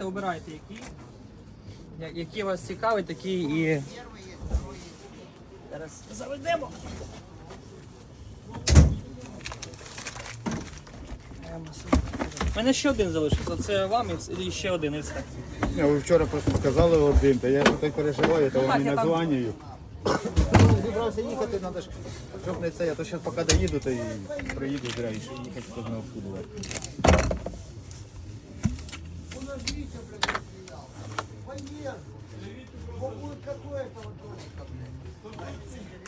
інструменти, обирайте які. Які вас цікавить, такі і. Зараз заведемо. У мене ще один залишився. Це вам і ще один і все. Ні, ви вчора просто сказали один, та я так переживаю, то Так, вам не названюю. Зібрався їхати, треба ж, щоб не це, я то зараз поки доїду, то і приїду зря, і ще їхати хто знає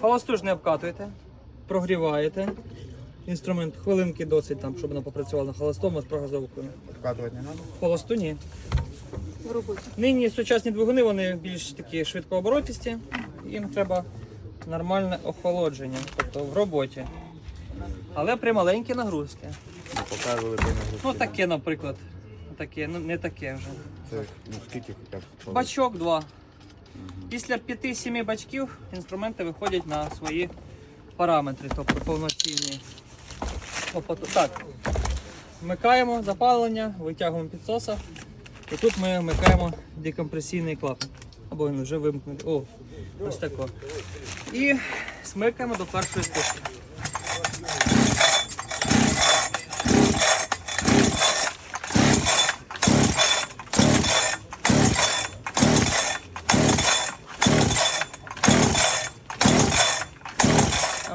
Холосту ж не обкатуєте, прогріваєте. Інструмент хвилинки досить там, щоб воно попрацювало на холостому з прогазовкою. Вкатувати не треба? Холосту ні. Нині сучасні двигуни вони більш такі швидкооборотісті, їм треба нормальне охолодження, тобто в роботі. Але при маленькій нагрузці. Ну, Показували ти на Ну таке, наприклад. Таке, ну не таке вже. Це ну, скільки хоча б? Бачок два. Після 5-7 бачків інструменти виходять на свої параметри, тобто повноцінні. Так, вмикаємо запалення, витягуємо підсоса. І тут ми вмикаємо декомпресійний клапан. Або він вже вимкнутий. О, ось тако. І смикаємо до першої спушки.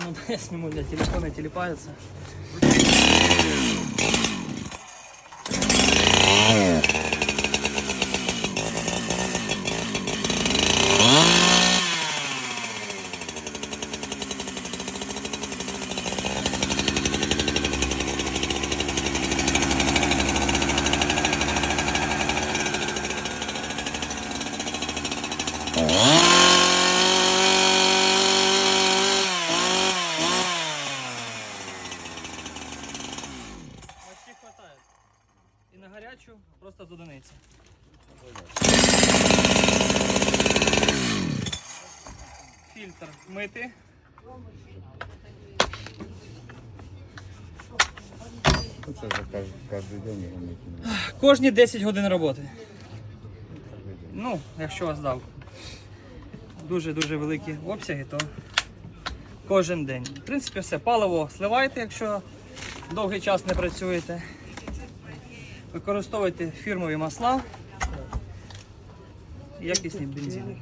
Ну я сниму для телефона, телепается. Почти І на гарячу просто з одиниці. Фільтр мити. Це вже кожен, кожен день його мити. Кожні 10 годин роботи. Ну, якщо вас дав дуже-дуже великі обсяги, то кожен день. В принципі, все. Паливо сливайте, якщо довгий час не працюєте. Використовуйте фірмові масла якісні бензини.